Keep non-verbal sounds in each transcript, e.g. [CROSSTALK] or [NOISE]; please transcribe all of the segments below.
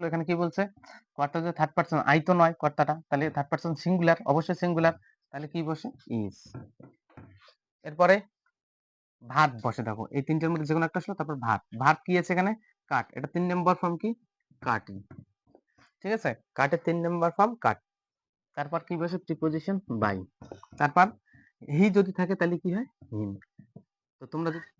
এখানে কি বলছে? কর্তা যে থার্ড পারসন আই তো নয় কর্তাটা তাহলে থার্ড পারসন সিঙ্গুলার অবশ্যই সিঙ্গুলার তাহলে কি বসে? ইজ এরপরে ভাত বসে দেখো এই তিনটের মধ্যে যে কোনো একটা আসলো তারপর ভাত। ভাত কি আছে এখানে? কাট এটা তিন নম্বর ফর্ম কি? কাটিং। ঠিক আছে? কাটের তিন নম্বর ফর্ম কাট তারপর কি বসে? প্রিপোজিশন বাই তারপর হি যদি থাকে তাহলে কি হয়? হিম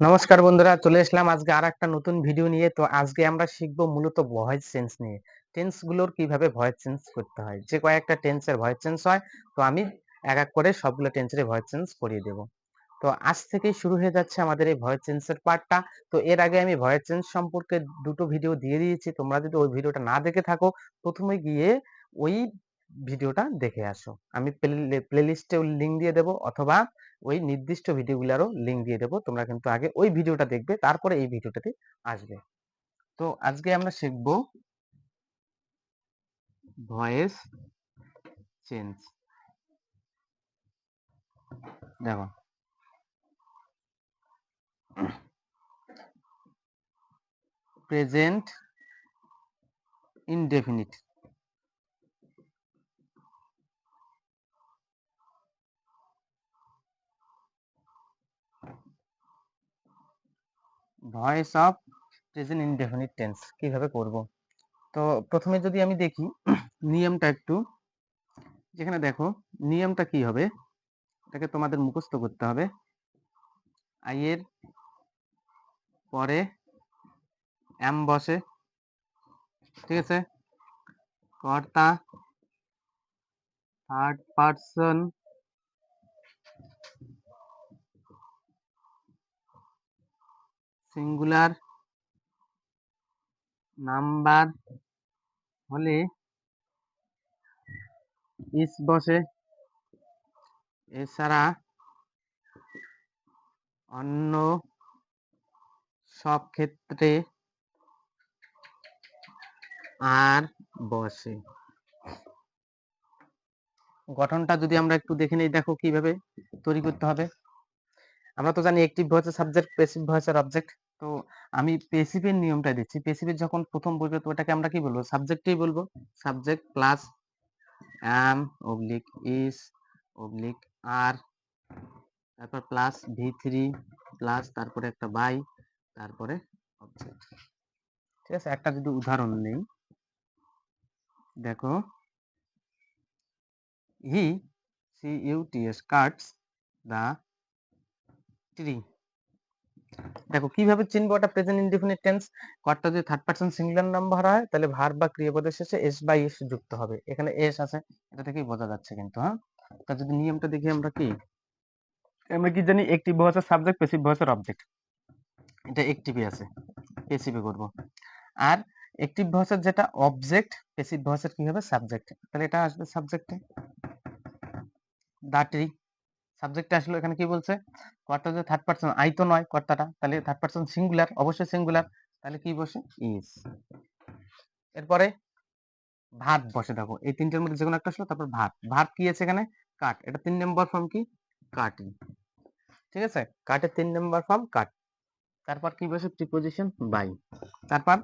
নমস্কার বন্ধুরা, চলে আসলাম আজকে আর একটা নতুন ভিডিও নিয়ে। তো আজকে আমরা শিখব মূলত ভয়েস চেঞ্জ নিয়ে। টেন্সগুলোর কীভাবে ভয়েস চেঞ্জ করতে হয়? যে কয়েকটা টেন্সের ভয়েস চেঞ্জ হয়, তো আমি এক এক করে সবগুলো টেন্সের ভয়েস চেঞ্জ করিয়ে দেবো। তো আজ থেকেই শুরু হয়ে যাচ্ছে আমাদের এই ভয়েস চেঞ্জের পার্টটা তো এর আগে আমি ভয়েস চেঞ্জ সম্পর্কে দুটো ভিডিও দিয়ে দিয়েছি। তোমরা যদি ওই ভিডিওটা না দেখে থাকো, প্রথমে গিয়ে ওই ভিডিওটা দেখে আসো। আমি প্লে লিস্টে লিঙ্ক দিয়ে দেবো, অথবা ওই নির্দিষ্ট ভিডিওগুলোরও লিঙ্ক দিয়ে দেবো। তোমরা কিন্তু আগে ওই ভিডিওটা দেখবে, তারপরে এই ভিডিওটাতে আসবে। তো আজকে আমরা শিখব ভয়েস চেঞ্জ দেখো। Present indefinite voice of present indefinite tense কীভাবে করব? তো প্রথমে যদি আমি দেখি [CLEARS THROAT] নিয়মটা একটু, যেখানে দেখো নিয়মটা কি হবে? এটাকে তোমাদের মুখস্থ করতে হবে। আই এর পরে এম বসে, ঠিক আছে? কর্তা থার্ড পারসন সিঙ্গুলার নাম্বার হলে ইস বসে। এছাড়া অন্য সব ক্ষেত্রে আর বসে। গঠনটা যদি আমরা একটু দেখে নিই, দেখো কীভাবে তৈরি করতে হবে। আমরা তো জানি একটিভ ভয়েসের সাবজেক্ট প্যাসিভ ভয়েসের অবজেক্ট তো আমি পেসিভের নিয়মটা দিচ্ছি। পেসিভের যখন প্রথম বলবে, তো ওটাকে আমরা কি বলব? সাবজেক্টেই বলব। Subject plus am oblique is oblique আর তারপর প্লাস ভি থ্রি প্লাস তারপরে একটা বাই তারপরে অবজেক্ট ঠিক আছে? একটা যদি উদাহরণ নেই, দেখো। He C U T S cuts the tree দেখো কীভাবে চিনবো ওটা প্রেজেন্ট ইনডিফিনিট টেন্স কর্তা যদি থার্ড পারসন সিঙ্গুলার নাম্বার হয় তাহলে ভার্ব বা ক্রিয়াপদের শেষে এস বাই এস যুক্ত হবে। এখানে এস আছে এটা থেকেই বোঝা যাচ্ছে কিন্তু হ্যাঁ? তা যদি নিয়মটা দেখি আমরা কি? আমরা কি জানি একটিভ ভয়েসের সাবজেক্ট প্যাসিভ ভয়েসের অবজেক্ট এটা একটিভই আছে পেসিভে করব। আর একটিভ ভয়েসের যেটা অবজেক্ট প্যাসিভ ভয়েসের কি হবে? সাবজেক্ট তাহলে এটা আসবে সাবজেক্টে দা ট্রি সাবজেক্টে আসলে এখানে কি বলছে? কর্তা যে থার্ড পারসন আই তো নয় কর্তাটা তাহলে থার্ড পারসন সিঙ্গুলার অবশ্যই সিঙ্গুলার তাহলে কি বসে? ইজ এরপরে ভাত বসে, দেখো। এই তিনটের মধ্যে যে কোনো একটা আসলো, তারপর ভাত। ভাত কি আছে এখানে? কাট এটা তিন নম্বর ফর্ম কি? কাটিং ঠিক আছে? কাটের তিন নম্বর ফর্ম কাট তারপর কি বসে? প্রিপোজিশন বাই তারপর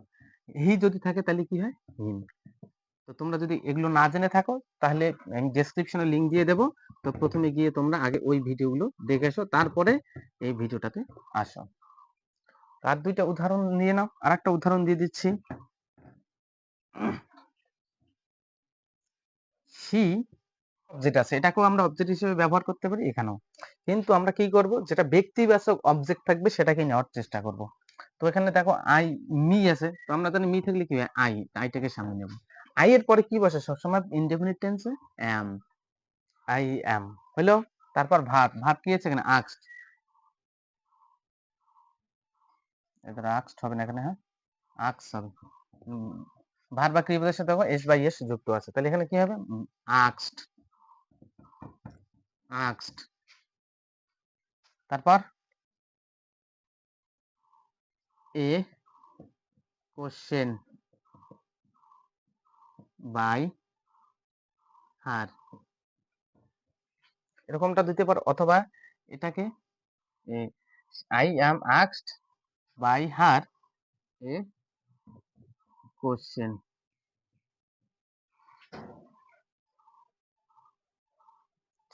হি যদি থাকে, তাহলে কি হয়? হিম তো তোমরা যদি এগুলো না জেনে থাকো, তাহলে আমি ডেসক্রিপশনে লিংক দিয়ে দেবো। তো প্রথমে গিয়ে তোমরা আগে ওই ভিডিওগুলো দেখে এসো, তারপরে এই ভিডিওটাতে আসো। আর দুইটা উদাহরণ নিয়ে নাও আর একটা উদাহরণ দিয়ে দিচ্ছি। সি যেটা আছে, এটাকেও আমরা অবজেক্ট হিসেবে ব্যবহার করতে পারি এখানেও। কিন্তু আমরা কি করব, যেটা ব্যক্তিবাচক অবজেক্ট থাকবে সেটাকে নেওয়ার চেষ্টা করব। তো এখানে দেখো আই মি আছে, তো আমরা জানি মি থাকলে কি হয়? আই আইটাকে সামনে নেব। আই এর পরে কি বসে? সবসময় ইনডেফিনিট টেন্সে অ্যাম আই অ্যাম হলো তারপর ভাত ভাত কি আছে এখানে? আক্সড। আক্সড হবে না এখানে হ্যাঁ? আক্স হবে। বা ক্রিয়াপদের সাথে এস বাই এস যুক্ত আছে। তাহলে এখানে কি হবে? আক্সড। আক্সড। তারপর? A question by her. এরকমটা দিতে পারো। অথবা এটাকে I am asked by her a question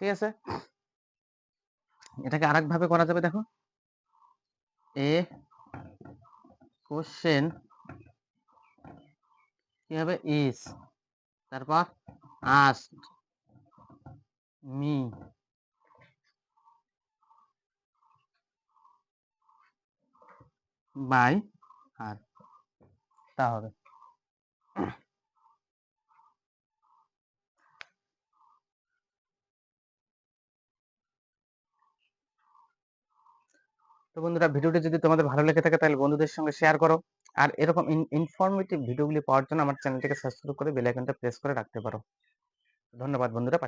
ঠিক আছে? এটাকে আরেক ভাবে করা যাবে, দেখো। এ কোশ্চেন কি হবে ইস তারপর আস্ট মি বাই, আর তা হবে। তো বন্ধুরা, ভিডিওটি যদি তোমাদের ভালো লেগে থাকে, তাহলে বন্ধুদের সঙ্গে শেয়ার করো। আর এরকম ইনফরমেটিভ ভিডিওগুলি পাওয়ার জন্য আমার চ্যানেলটিকে সাবস্ক্রাইব করে বেল আইকনটা প্রেস করে রাখতে পারো। ধন্যবাদ বন্ধুরা